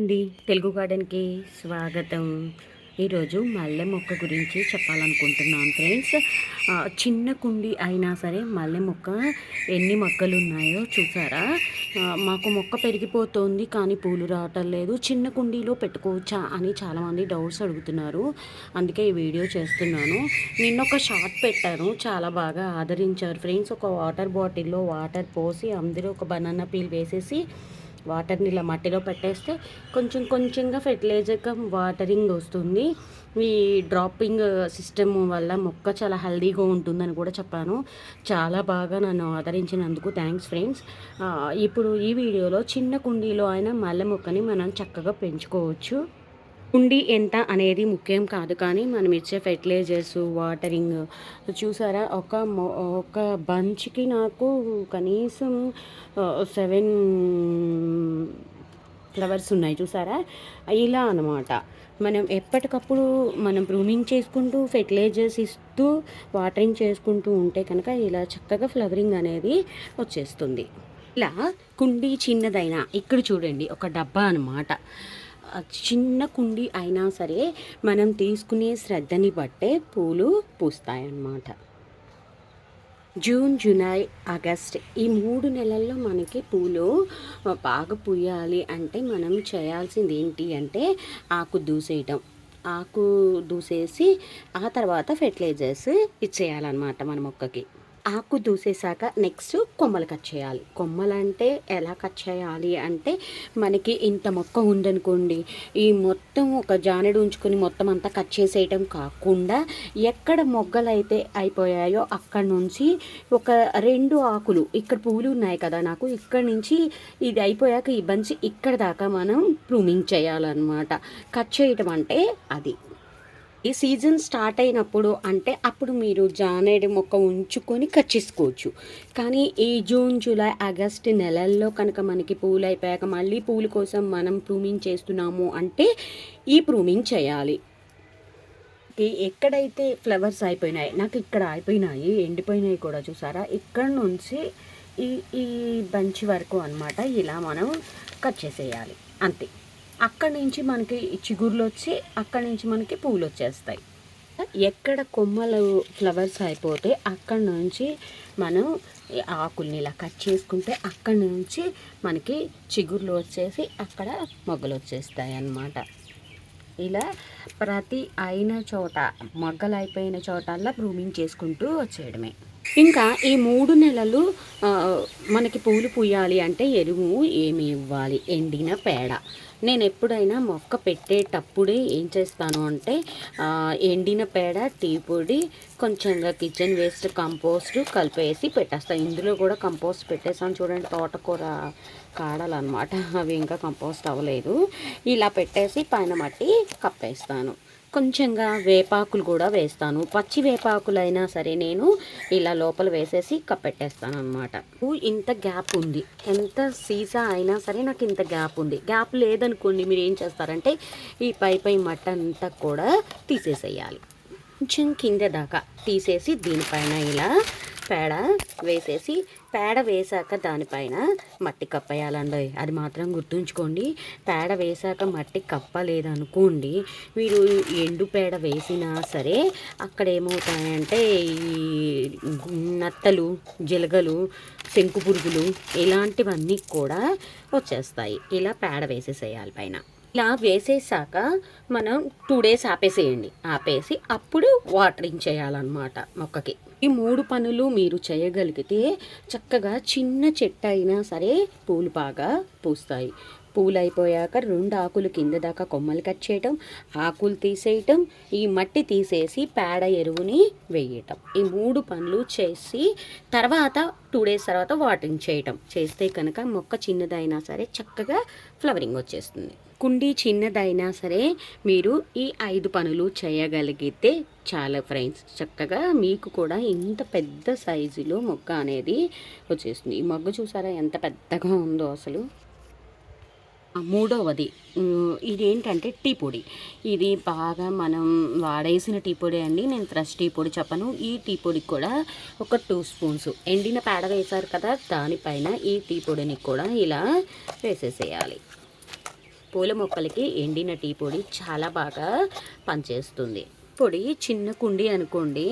అండి. తెలుగు గార్డెన్కి స్వాగతం. ఈరోజు మల్లె మొక్క గురించి చెప్పాలనుకుంటున్నాను ఫ్రెండ్స్. చిన్న కుండి అయినా సరే మల్లె మొక్క ఎన్ని మొక్కలు ఉన్నాయో చూసారా మాకు మొక్క పెరిగిపోతుంది కానీ పూలు రావటం లేదు. చిన్న కుండీలో పెట్టుకోవచ్చా అని చాలామంది డౌట్స్ అడుగుతున్నారు. అందుకే ఈ వీడియో చేస్తున్నాను. నిన్న ఒక షార్ట్ పెట్టాను. చాలా బాగా ఆదరించారు ఫ్రెండ్స్. ఒక వాటర్ బాటిల్లో వాటర్ పోసి అందరూ ఒక బనానా పీల్ వేసేసి వాటర్ని ఇలా మట్టిలో పెట్టేస్తే కొంచెం కొంచెంగా ఫెర్టిలైజర్గా వాటరింగ్ వస్తుంది. ఈ డ్రాపింగ్ సిస్టమ్ వల్ల మొక్క చాలా హెల్దీగా ఉంటుందని కూడా చెప్పాను. చాలా బాగా నన్ను ఆదరించినందుకు థ్యాంక్స్ ఫ్రెండ్స్ ఇప్పుడు ఈ వీడియోలో చిన్న కుండీలో అయినా మల్లె మొక్కని మనం చక్కగా పెంచుకోవచ్చు. కుండీ ఎంత అనేది ముఖ్యం కాదు. కానీ మనం ఇచ్చే ఫెర్టిలైజర్స్ వాటరింగ్ చూసారా? ఒక ఒక బంచ్కి నాకు కనీసం సెవెన్ ఫ్లవర్స్ ఉన్నాయి. చూసారా? ఇలా అనమాట మనం ఎప్పటికప్పుడు మనం ప్రూనింగ్ చేసుకుంటూ ఫెర్టిలైజర్స్ ఇస్తూ వాటరింగ్ చేసుకుంటూ ఉంటే కనుక ఇలా చక్కగా ఫ్లవరింగ్ అనేది వచ్చేస్తుంది. ఇలా కుండీ చిన్నదైనా ఇక్కడ చూడండి ఒక డబ్బా అనమాట చిన్న కుండీ అయినా సరే మనం తీసుకునే శ్రద్ధని బట్టే పూలు పూస్తాయన్నమాట. జూన్ జూలై ఆగస్ట్ ఈ మూడు నెలల్లో మనకి పూలు బాగా పూయాలి అంటే మనం చేయాల్సింది ఏంటి అంటే ఆకు దూసేయటం. ఆకు దూసేసి ఆ తర్వాత ఫెర్టిలైజర్స్ ఇచ్చేయాలన్నమాట మన మొక్కకి. ఆకు దూసేసాక నెక్స్ట్ కొమ్మలు కట్ చేయాలి. కొమ్మలు అంటే ఎలా కట్ చేయాలి అంటే మనకి ఇంత మొక్క ఉందనుకోండి ఈ మొత్తం ఒక జానెడు ఉంచుకొని మొత్తం అంతా కట్ చేసేయటం కాకుండా ఎక్కడ మొగ్గలు అయితే అయిపోయాయో అక్కడ నుంచి ఒక రెండు ఆకులు ఇక్కడ పువ్వులు ఉన్నాయి కదా నాకు ఇక్కడ నుంచి ఇది అయిపోయాక ఈ బంచి ఇక్కడ దాకా మనం ప్రూమింగ్ చేయాలన్నమాట. కట్ చేయటం అంటే అది. ఈ సీజన్ స్టార్ట్ అయినప్పుడు అంటే అప్పుడు మీరు జానేడు మొక్క ఉంచుకొని కట్ చేసుకోవచ్చు. కానీ ఈ జూన్ జూలై ఆగస్ట్ నెలల్లో కనుక మనకి పూలు అయిపోయాక మళ్ళీ పూల కోసం మనం ప్రూమింగ్ చేస్తున్నాము అంటే ఈ ప్రూమింగ్ చేయాలి. ఎక్కడైతే ఫ్లవర్స్ అయిపోయినాయి నాకు ఇక్కడ అయిపోయినాయి ఎండిపోయినాయి కూడా చూసారా? ఇక్కడ నుంచి ఈ ఈ బంచి వరకు అన్నమాట ఇలా మనం కట్ చేసేయాలి. అంతే. అక్కడి నుంచి మనకి చిగుర్లు వచ్చి అక్కడి నుంచి మనకి పూలు వచ్చేస్తాయి. ఎక్కడ కొమ్మలు ఫ్లవర్స్ అయిపోతే అక్కడి నుంచి మనం ఈ ఆకుల్ని ఇలా కట్ చేసుకుంటే అక్కడి నుంచి మనకి చిగుర్లు వచ్చేసి అక్కడ మొగ్గలు వచ్చేస్తాయి అన్నమాట. ఇలా ప్రతి అయిన చోట మొగ్గలు అయిపోయిన చోటల్లా ప్రూమింగ్ చేసుకుంటూ వచ్చేయడమే. ఇంకా ఈ మూడు నెలలు మనకి పూలు పూయాలి అంటే ఎరువు ఏమి ఇవ్వాలి? ఎండిన పేడ. నేను ఎప్పుడైనా మొక్క పెట్టేటప్పుడే ఏం చేస్తాను అంటే ఎండిన పేడ టీ పొడి కొంచెంగా కిచెన్ వేస్ట్ కంపోస్ట్ కలిపేసి పెట్టేస్తాను ఇందులో కూడా కంపోస్ట్ పెట్టేసాను చూడండి తోటకూర కాడలు అనమాట అవి ఇంకా కంపోస్ట్ అవ్వలేదు. ఇలా పెట్టేసి పైన మట్టి కప్పేస్తాను. కొంచెంగా వేపాకులు కూడా వేస్తాను. పచ్చి వేపాకులు అయినా సరే నేను ఇలా లోపల వేసేసి కప్పెట్టేస్తాను అనమాట ఇంత గ్యాప్ ఉంది. ఎంత సీసా అయినా సరే నాకు ఇంత గ్యాప్ ఉంది. గ్యాప్ లేదనుకోండి మీరు ఏం చేస్తారంటే ఈ పై పై మట్ట అంతా కూడా తీసేసేయాలి. కొంచెం కింద దాకా తీసేసి దీనిపైన ఇలా పేడ వేసేసి పేడ వేసాక దానిపైన మట్టి కప్పేయాలండి. అది మాత్రం గుర్తుంచుకోండి. పేడ వేసాక మట్టి కప్పలేదనుకోండి మీరు ఎండు పేడ వేసినా సరే అక్కడ ఏమవుతాయంటే ఈ నత్తలు జిలగలు శంకు పురుగులు ఇలాంటివన్నీ కూడా వచ్చేస్తాయి. ఇలా పేడ వేసేసేయాలి పైన. ఇలా వేసేసాక మనం టూ డేస్ ఆపేసేయండి. ఆపేసి అప్పుడు వాటరింగ్ చేయాలన్నమాట మొక్కకి. ఈ మూడు పనులు మీరు చేయగలిగితే చక్కగా చిన్న చెట్టు అయినా సరే పూలు బాగా పూస్తాయి. పూలు అయిపోయాక రెండు ఆకులు కింద దాకా కొమ్మలు కట్ చేయటం ఆకులు తీసేయటం ఈ మట్టి తీసేసి పేడ ఎరువుని వేయటం. ఈ మూడు పనులు చేసి తర్వాత టూ డేస్ తర్వాత వాటరింగ్ చేయటం. చేస్తే కనుక మొక్క చిన్నదైనా సరే చక్కగా ఫ్లవరింగ్ వచ్చేస్తుంది. కుండీ చిన్నదైనా సరే మీరు ఈ ఐదు పనులు చేయగలిగితే చాలా ఫ్రెండ్స్ చక్కగా మీకు కూడా ఇంత పెద్ద సైజులో మొక్క అనేది వచ్చేస్తుంది. ఈ మొగ్గ చూసారా ఎంత పెద్దగా ఉందో అసలు. మూడవది ఇదేంటంటే టీ పొడి. ఇది బాగా మనం వాడేసిన టీ పొడి అండి. నేను ఫ్రెష్ టీ పొడి చెప్పను. ఈ టీ పొడికి కూడా ఒక టూ స్పూన్స్ ఎండిన పేడ వేశారు కదా దానిపైన ఈ టీ పొడిని కూడా ఇలా వేసేసేయాలి. పూల మొక్కలకి ఎండిన టీ పొడి చాలా బాగా పనిచేస్తుంది. పొడి చిన్న కుండి అనుకోండి.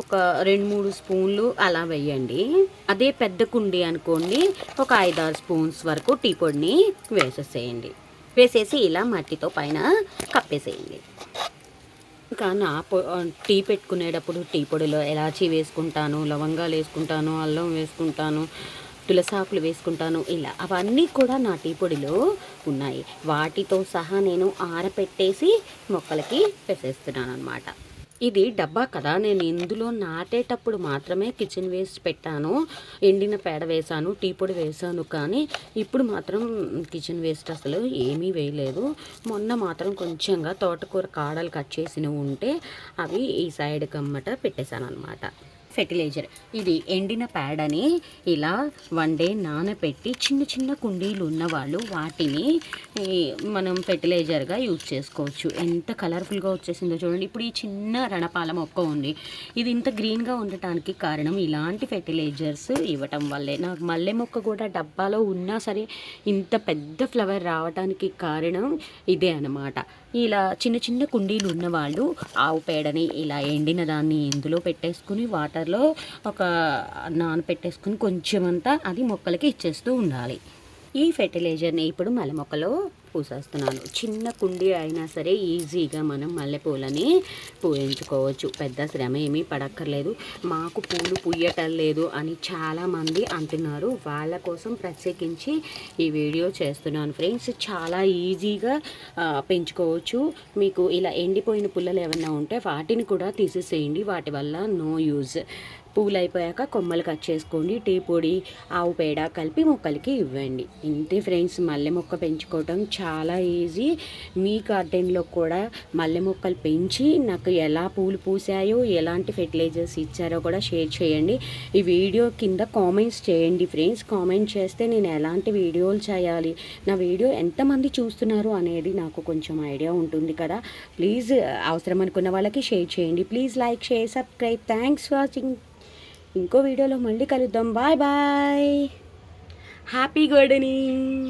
ఒక రెండు మూడు స్పూన్లు అలా వేయండి. అదే పెద్ద కుండి అనుకోండి ఒక ఐదారు స్పూన్స్ వరకు టీ పొడిని వేసేసేయండి. వేసేసి ఇలా మట్టితో పైన కప్పేసేయండి. ఇంకా నా టీ పెట్టుకునేటప్పుడు టీ పొడిలో ఎలాచీ వేసుకుంటాను లవంగాలు వేసుకుంటాను అల్లం వేసుకుంటాను తులసాకులు వేసుకుంటాను. ఇలా అవన్నీ కూడా నా టీ పొడిలో ఉన్నాయి. వాటితో సహా నేను ఆరపెట్టేసి మొక్కలకి వేసేస్తున్నాను అనమాట ఇది డబ్బా కదా నేను ఇందులో నాటేటప్పుడు మాత్రమే కిచెన్ వేస్ట్ పెట్టాను. ఎండిన పేడ వేసాను టీ పొడి వేసాను కానీ ఇప్పుడు మాత్రం కిచెన్ వేస్ట్ అసలు ఏమీ వేయలేదు. మొన్న మాత్రం కొంచెంగా తోటకూర కాడలు కట్ చేసినవి ఉంటే అవి ఈ సైడ్ కమ్మట పెట్టేశాను అనమాట ఫెర్టిలైజర్. ఇది ఎండిన పేడని ఇలా వన్ డే నానబెట్టి చిన్న చిన్న కుండీలు ఉన్నవాళ్ళు వాటిని మనం ఫెర్టిలైజర్గా యూజ్ చేసుకోవచ్చు. ఎంత కలర్ఫుల్గా వచ్చేసిందో చూడండి. ఇప్పుడు ఈ చిన్న రణపాల మొక్క ఉంది. ఇది ఇంత గ్రీన్గా ఉండటానికి కారణం ఇలాంటి ఫెర్టిలైజర్స్ ఇవ్వటం వల్లే. నాకు మల్లె మొక్క కూడా డబ్బాలో ఉన్నా సరే ఇంత పెద్ద ఫ్లవర్ రావడానికి కారణం ఇదే అన్నమాట. ఇలా చిన్న చిన్న కుండీలు ఉన్నవాళ్ళు ఆవు పేడని ఇలా ఎండిన దాన్ని ఇందులో పెట్టేసుకుని వాటర్లో ఒక నానపెట్టేసుకుని కొంచెం అంతా అది మొక్కలకి ఇచ్చేస్తూ ఉండాలి. ఈ ఫెర్టిలైజర్ని ఇప్పుడు మల మొక్కలో పూసేస్తున్నాను. చిన్న కుండీ అయినా సరే ఈజీగా మనం మల్లెపూలని పూయించుకోవచ్చు. పెద్ద శ్రమ ఏమీ పడక్కర్లేదు. మాకు పూలు పూయటం లేదు అని చాలామంది అంటున్నారు. వాళ్ళ కోసం ప్రత్యేకించి ఈ వీడియో చేస్తున్నాను. ఫ్రెండ్స్ చాలా ఈజీగా పెంచుకోవచ్చు. మీకు ఇలా ఎండిపోయిన పుల్లలు ఏమన్నా ఉంటే వాటిని కూడా తీసేసేయండి. వాటి వల్ల నో యూజ్. పూలు అయిపోయాక కొమ్మలు కట్ చేసుకోండి. టీ పొడి ఆవు పేడ కలిపి మొక్కలకి ఇవ్వండి. ఇంతే ఫ్రెండ్స్. మల్లె మొక్క పెంచుకోవటం చాలా ఈజీ మీ గార్డెన్లో కూడా మల్లె మొక్కలు పెంచి నాకు ఎలా పూలు పూసాయో ఎలాంటి ఫెర్టిలైజర్స్ ఇచ్చారో కూడా షేర్ చేయండి. ఈ వీడియో కింద కామెంట్స్ చేయండి ఫ్రెండ్స్ కామెంట్ చేస్తే నేను ఎలాంటి వీడియోలు చేయాలి? నా వీడియో ఎంతమంది చూస్తున్నారు అనేది నాకు కొంచెం ఐడియా ఉంటుంది కదా. ప్లీజ్ అవసరం అనుకున్న వాళ్ళకి షేర్ చేయండి. Please like share subscribe thanks watching ఇంకో వీడియోలో మళ్ళీ కలుద్దాం. Bye bye happy gardening